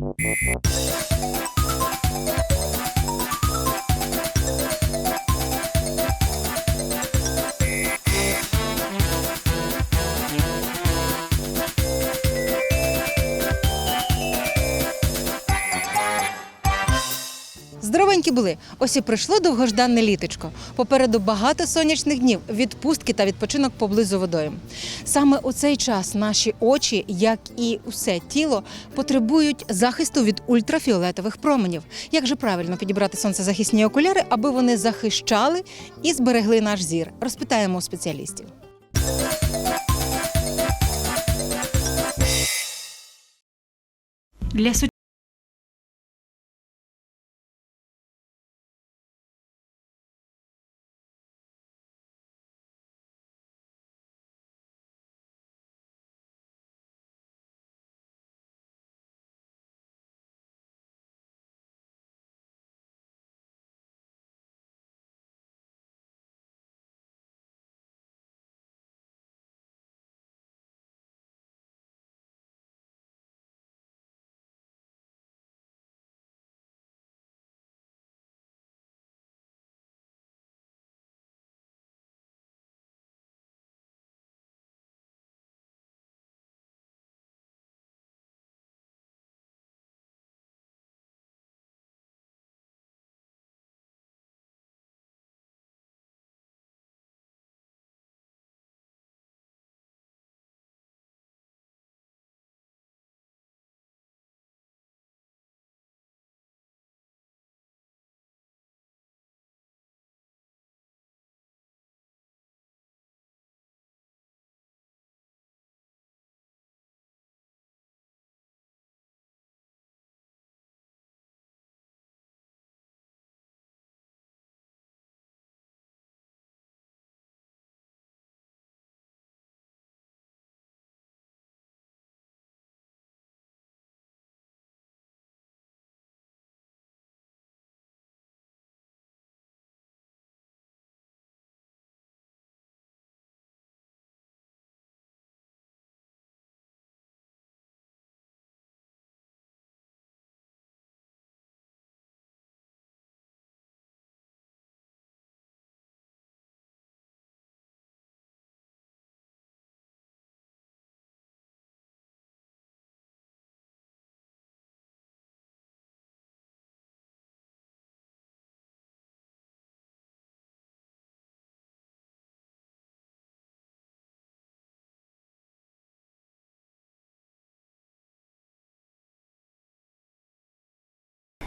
Thank you. Здоровенькі були. Ось і прийшло довгожданне літочко. Попереду багато сонячних днів, відпустки та відпочинок поблизу водою. Саме у цей час наші очі, як і усе тіло, потребують захисту від ультрафіолетових променів. Як же правильно підібрати сонцезахисні окуляри, аби вони захищали і зберегли наш зір? Розпитаємо у спеціалістів. Для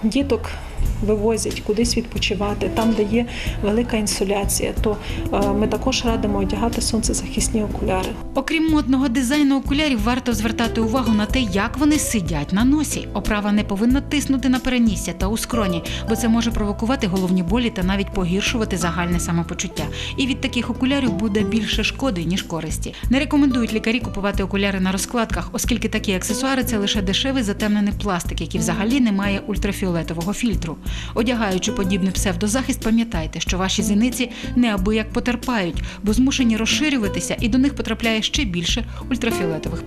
діток вивозять кудись відпочивати, там, де є велика інсоляція, то е, ми також радимо одягати сонцезахисні окуляри. Окрім модного дизайну окулярів, варто звертати увагу на те, як вони сидять на носі. Оправа не повинна тиснути на перенісся та у скроні, бо це може провокувати головні болі та навіть погіршувати загальне самопочуття. І від таких окулярів буде більше шкоди ніж користі. Не рекомендують лікарі купувати окуляри на розкладках, оскільки такі аксесуари це лише дешевий затемнений пластик, який взагалі не має ультрафіолетового фільтру. Одягаючи подібний псевдозахист, пам'ятайте, що ваші зіниці неабияк потерпають, бо змушені розширюватися, і до них потрапляє ще більше ультрафіолетових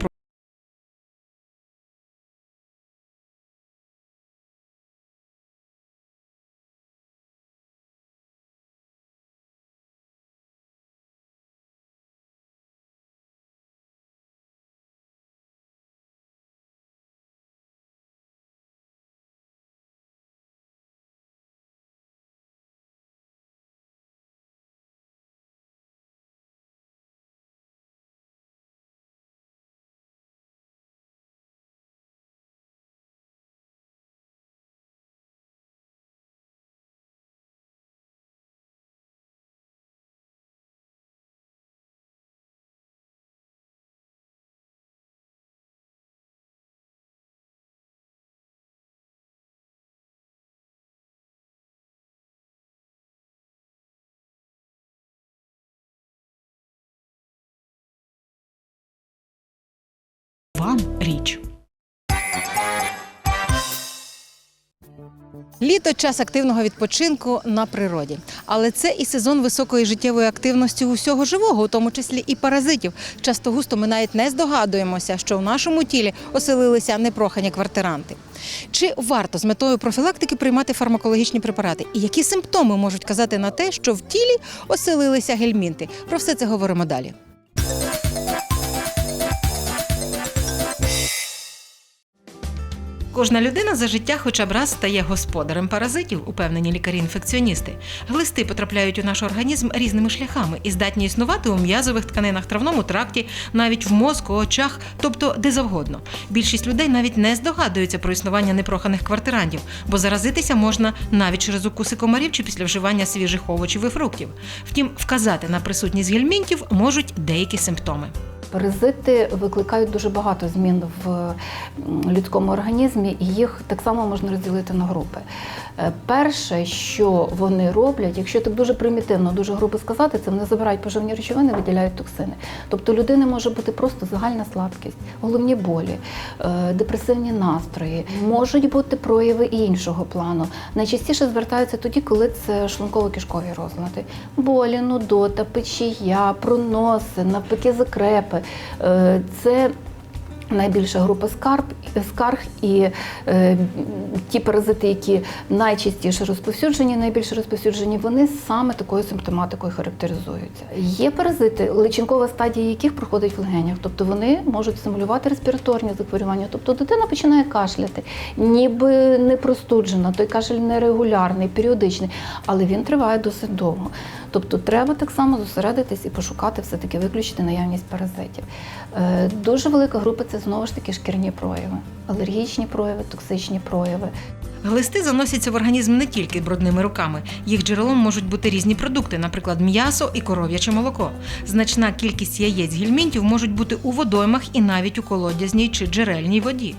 Вам річ. Літо час активного відпочинку на природі, але це і сезон високої життєвої активності усього живого, у тому числі і паразитів. Часто густо ми навіть не здогадуємося, що в нашому тілі оселилися непрохані квартиранти. Чи варто з метою профілактики приймати фармакологічні препарати? І які симптоми можуть казати на те, що в тілі оселилися гельмінти? Про все це говоримо далі. Кожна людина за життя хоча б раз стає господарем паразитів, упевнені лікарі-інфекціоністи. Глисти потрапляють у наш організм різними шляхами і здатні існувати у м'язових тканинах, травному тракті, навіть в мозку, очах, тобто де завгодно. Більшість людей навіть не здогадуються про існування непроханих квартирантів, бо заразитися можна навіть через укуси комарів чи після вживання свіжих овочів і фруктів. Втім, вказати на присутність гельмінтів можуть деякі симптоми. Паразити викликають дуже багато змін в людському організмі, і їх так само можна розділити на групи. Е, Перше, що вони роблять, якщо так дуже примітивно, дуже грубо сказати, це вони забирають поживні речовини, виділяють токсини. Тобто людини може бути просто загальна слабкість, головні болі, е, депресивні настрої, можуть бути прояви іншого плану. Найчастіше звертаються тоді, коли це шлунково-кишкові розлади, болі, нудота, печія, проноси, навпаки, закрепи. Е, Це Найбільша група скарб, скарг і е, ті паразити, які найчастіше розповсюджені, найбільше розповсюджені, вони саме такою симптоматикою характеризуються. Є паразити, личинкова стадія яких проходить в легенях, тобто вони можуть симулювати респіраторні захворювання. Тобто дитина починає кашляти, ніби не простуджена, той кашель нерегулярний, періодичний, але він триває досить довго. Тобто треба так само зосередитись і пошукати все-таки виключити наявність паразитів. Е, Дуже велика група це знову ж таки шкірні прояви, алергічні прояви, токсичні прояви. Глисти заносяться в організм не тільки брудними руками. Їх джерелом можуть бути різні продукти, наприклад, м'ясо і коров'яче молоко. Значна кількість яєць гельмінтів можуть бути у водоймах і навіть у колодязній чи джерельній воді.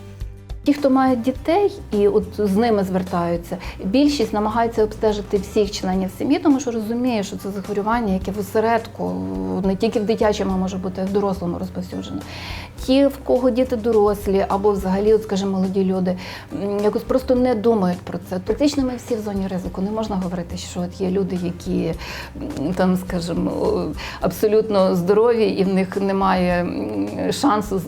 Ті, хто мають дітей і от з ними звертаються, більшість намагається обстежити всіх членів сім'ї, тому що розуміє, що це захворювання, яке в осередку не тільки в дитячому а може бути, а й в дорослому розповсюджено. Ті, в кого діти дорослі, або взагалі, от, скажімо, молоді люди, якось просто не думають про це. Практично ми всі в зоні ризику. Не можна говорити, що от є люди, які там, скажімо, абсолютно здорові і в них немає шансу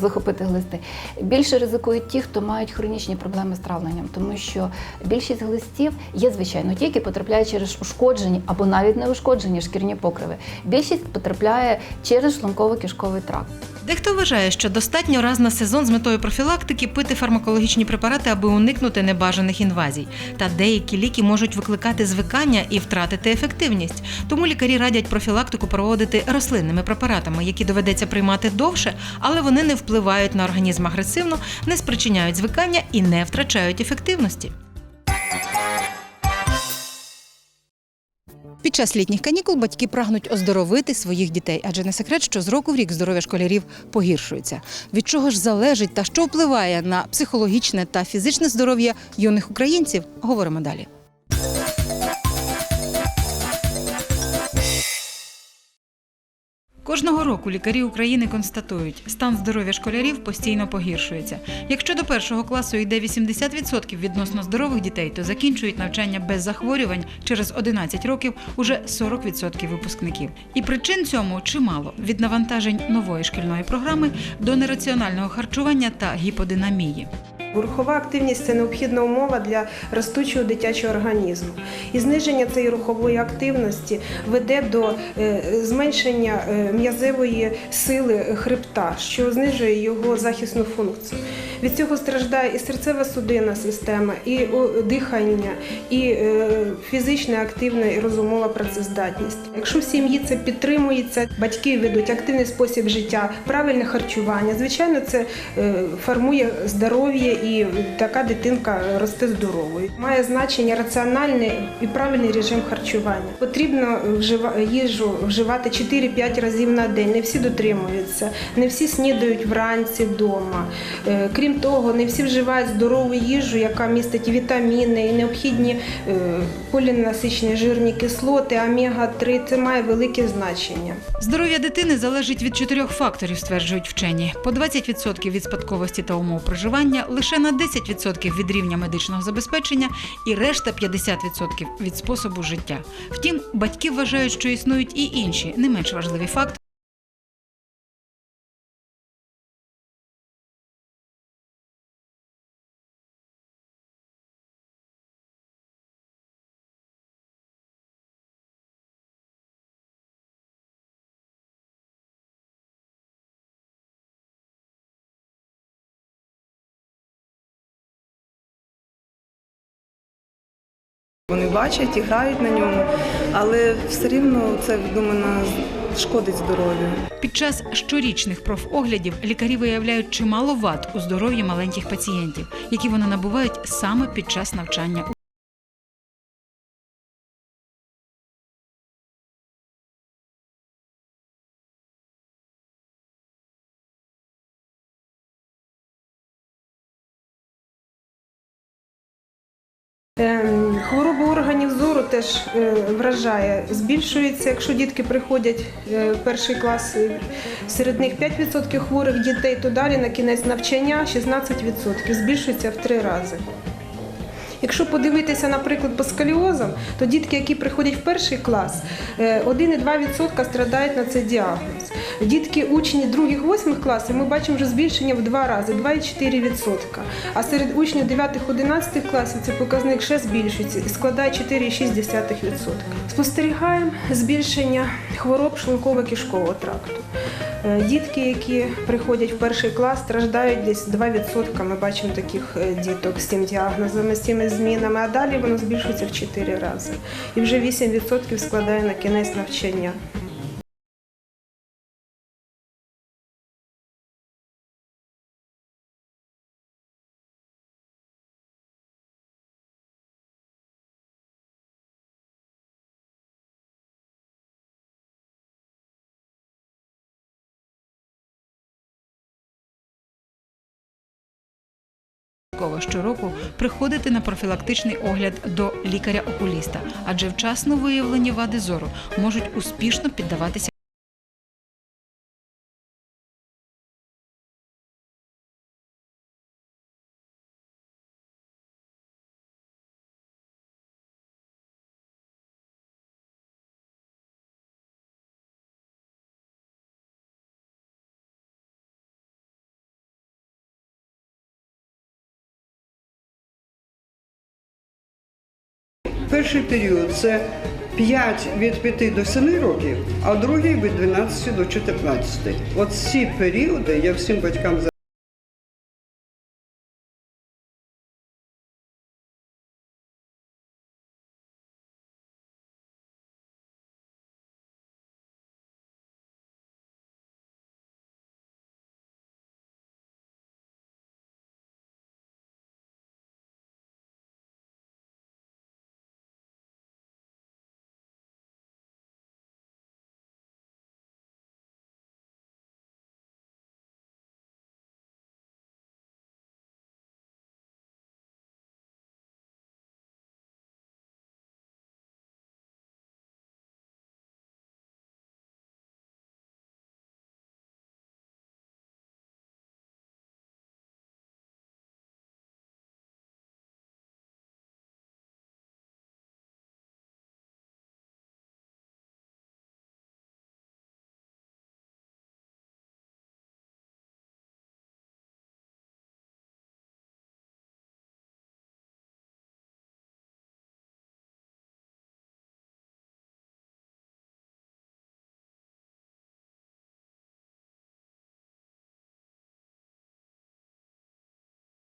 захопити глисти. Більше ризикують ті, хто мають хронічні проблеми з травленням, тому що більшість глистів є, звичайно, ті, які потрапляють через ушкоджені або навіть не ушкоджені шкірні покриви. Більшість потрапляє через шлунково-кишковий тракт. Дехто вважає, що достатньо раз на сезон з метою профілактики пити фармакологічні препарати, аби уникнути небажаних інвазій. Та деякі ліки можуть викликати звикання і втратити ефективність. Тому лікарі радять профілактику проводити рослинними препаратами, які доведеться приймати довше, але вони не впливають на організм агресивно, не спричиняють звикання і не втрачають ефективності. Під час літніх канікул батьки прагнуть оздоровити своїх дітей, адже не секрет, що з року в рік здоров'я школярів погіршується. Від чого ж залежить та що впливає на психологічне та фізичне здоров'я юних українців? Говоримо далі. Кожного року лікарі України констатують, стан здоров'я школярів постійно погіршується. Якщо до першого класу йде 80% відносно здорових дітей, то закінчують навчання без захворювань через 11 років уже 40% випускників. І причин цьому чимало від навантажень нової шкільної програми до нераціонального харчування та гіподинамії. Рухова активність це необхідна умова для ростучого дитячого організму. І зниження цієї рухової активності веде до е, зменшення е, м'язевої сили хребта, що знижує його захисну функцію. Від цього страждає і серцева судинна система, і дихання, і е, фізична активна і розумова працездатність. Якщо в сім'ї це підтримується, батьки ведуть активний спосіб життя, правильне харчування, звичайно, це е, формує здоров'я і така дитинка росте здоровою. Має значення раціональний і правильний режим харчування. Потрібно їжу вживати 4-5 разів на день. Не всі дотримуються, не всі снідають вранці вдома. Е, Крім Крім того, не всі вживають здорову їжу, яка містить вітаміни і необхідні е, полінасичені жирні кислоти, омега-3. Це має велике значення. Здоров'я дитини залежить від чотирьох факторів, стверджують вчені: по 20% від спадковості та умов проживання, лише на 10% від рівня медичного забезпечення і решта 50% від способу життя. Втім, батьки вважають, що існують і інші не менш важливі фактори. Вони бачать і грають на ньому, але все рівно це думаю, шкодить здоров'ю. Під час щорічних профоглядів лікарі виявляють чимало вад у здоров'ї маленьких пацієнтів, які вони набувають саме під час навчання Хвороба органів зору теж е, вражає. Збільшується, якщо дітки приходять е, в перший клас, е, серед них 5% хворих дітей, то далі на кінець навчання 16%. Збільшується в три рази. Якщо подивитися, наприклад, по сколіозам, то дітки, які приходять в перший клас, е, 1,2% страдають на цей діагноз. Дітки, учні других, восьмих класів, ми бачимо вже збільшення в два рази 2,4%. А серед учнів 9-11 класів цей показник ще збільшується і складає 4,6%. Спостерігаємо збільшення хвороб шлунково-кишкового тракту. Е, Дітки, які приходять в перший клас, страждають десь 2%. Ми бачимо таких е, діток з цим діагнозами, з цими змінами, а далі воно збільшується в 4 рази. І вже 8% складає на кінець навчання. Обов'язково щороку приходити на профілактичний огляд до лікаря-окуліста, адже вчасно виявлені вади зору можуть успішно піддаватися. Перший період це 5 від 5 до 7 років, а другий від 12 до 14. От ці періоди я всім батькам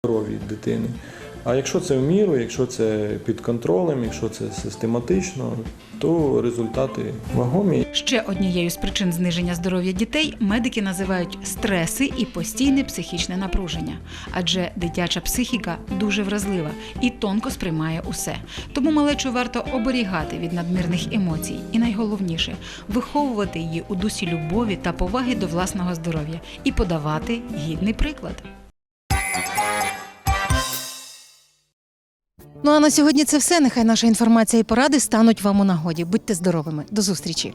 здоров'ї дитини. А якщо це в міру, якщо це під контролем, якщо це систематично, то результати вагомі. Ще однією з причин зниження здоров'я дітей медики називають стреси і постійне психічне напруження, адже дитяча психіка дуже вразлива і тонко сприймає усе. Тому малечу варто оберігати від надмірних емоцій, і найголовніше виховувати її у дусі любові та поваги до власного здоров'я і подавати гідний приклад. Ну а на сьогодні це все. Нехай наша інформація і поради стануть вам у нагоді. Будьте здоровими. До зустрічі.